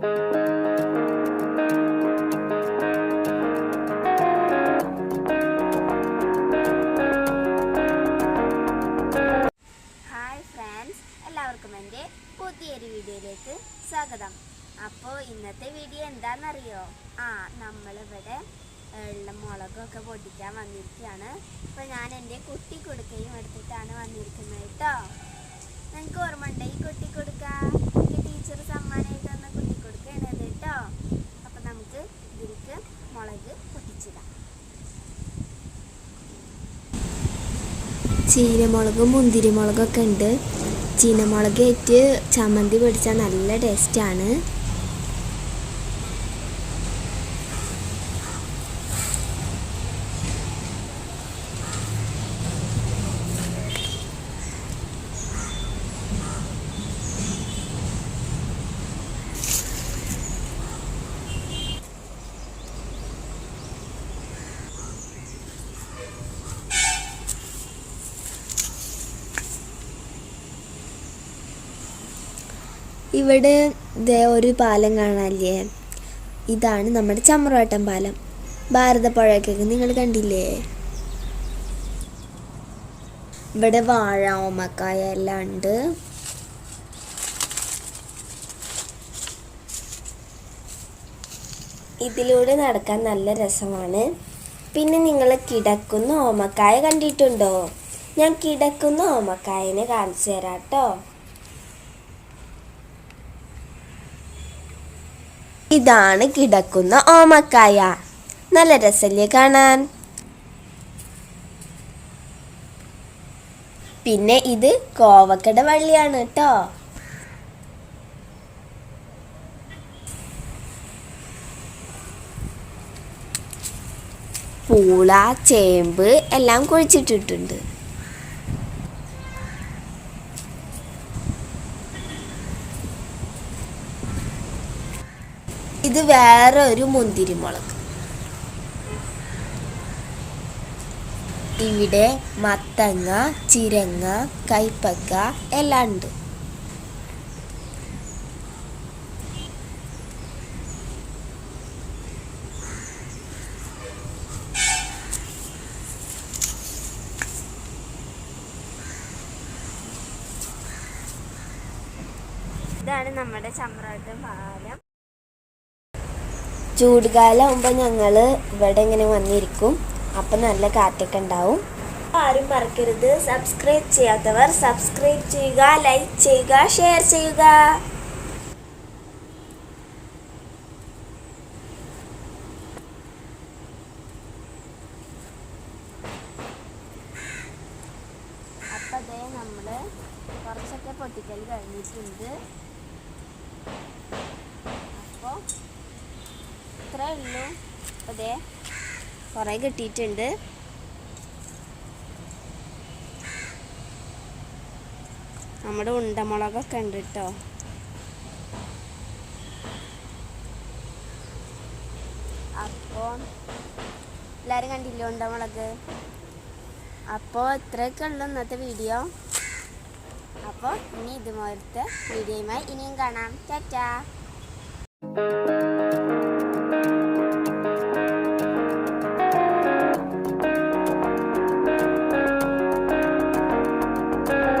Hi friends എല്ലാവർക്കും എന്റെ പുതിയൊരു വീഡിയോയിലേക്ക് സ്വാഗതം. അപ്പോൾ ഇന്നത്തെ വീഡിയോ എന്താണെന്നറിയോ? ആ നമ്മളിവിടെ ഉള്ള മുളകൊക്കെ പൊടിക്കാൻ വന്നിരിക്കുകയാണ്. അപ്പോൾ ഞാൻ എന്റെ കുട്ടി കൊടുക്കയും എടുത്തിട്ടാണ് വന്നിരിക്കുന്നത് കേട്ടോ. നിങ്ങൾക്ക് ഓർമ്മ ഉണ്ട് ഈ കുട്ടി കൊടുക്ക ടീച്ചർ സമ്മാനമായിട്ട് തന്ന കുട്ടി കൊടുക്കുകയാണ് ഇത് കേട്ടോ അപ്പോൾ നമുക്ക് ഇതിലേക്ക് മുളക് പൊട്ടിച്ചിടാം ചീനമുളകും മുന്തിരിമുളകൊക്കെ ഉണ്ട്. ചീനമുളക് ഏറ്റ് ചമ്മന്തി പൊടിച്ചാൽ നല്ല ടേസ്റ്റാണ് ഇവിടെ ദേ ഒരു പാലം കാണാനില്ലേ? ഇതാണ് നമ്മുടെ ചമ്രവട്ടം പാലം. ഭാരതപ്പുഴയൊക്കെ നിങ്ങൾ കണ്ടില്ലേ? ഇവിടെ വാഴ ഓമക്കായ എല്ലാം ഉണ്ട്. ഇതിലൂടെ നടക്കാൻ നല്ല രസമാണ്. പിന്നെ നിങ്ങൾ കിടക്കുന്ന ഓമക്കായ കണ്ടിട്ടുണ്ടോ? ഞാൻ കിടക്കുന്ന ഓമക്കായനെ കാണിച്ചു തരാം കേട്ടോ. ഇതാണ് കിടക്കുന്ന ഓമക്കായ. നല്ല രസല്ലേ കാണാൻ? പിന്നെ ഇത് കോവക്കട വള്ളിയാണ് കേട്ടോ. പൂള ചേമ്പ് എല്ലാം കുഴിച്ചിട്ടിട്ടുണ്ട്. ഇത് വേറെ ഒരു മുന്തിരിമുളക്. ഇവിടെ മത്തങ്ങ ചിരങ്ങ കൈപ്പക്ക എല്ലാം ഉണ്ട്. ഇതാണ് നമ്മുടെ ചമ്രാട്ട് പാലം ചൂടുകാലം ആകുമ്പോൾ ഞങ്ങൾ ഇവിടെ ഇങ്ങനെ വന്നിരിക്കും. അപ്പം നല്ല കാറ്റൊക്കെ ഉണ്ടാവും. ആരും മറക്കരുത്. സബ്സ്ക്രൈബ് ചെയ്യാത്തവർ സബ്സ്ക്രൈബ് ചെയ്യുക ലൈക്ക് ചെയ്യുക ഷെയർ ചെയ്യുക. അപ്പം അതേ നമ്മൾ കുറച്ചൊക്കെ പൊട്ടിക്കൽ കഴിഞ്ഞിട്ടുണ്ട്. അപ്പോൾ ഇത്രേ ഉള്ളൂ. അതെ. കുറേ കിട്ടിയിട്ടുണ്ട്. നമ്മുടെ ഉണ്ടമുളകൊക്കെ ഉണ്ട് കേട്ടോ അപ്പോൾ എല്ലാവരും കണ്ടില്ലേ ഉണ്ടമുളക്? അപ്പോൾ ഇത്രയൊക്കെ ഉള്ളു ഇന്നത്തെ വീഡിയോ. അപ്പോൾ ഇനി ഇതുപോലത്തെ വീഡിയോയുമായി ഇനിയും കാണാം. ടാറ്റാ.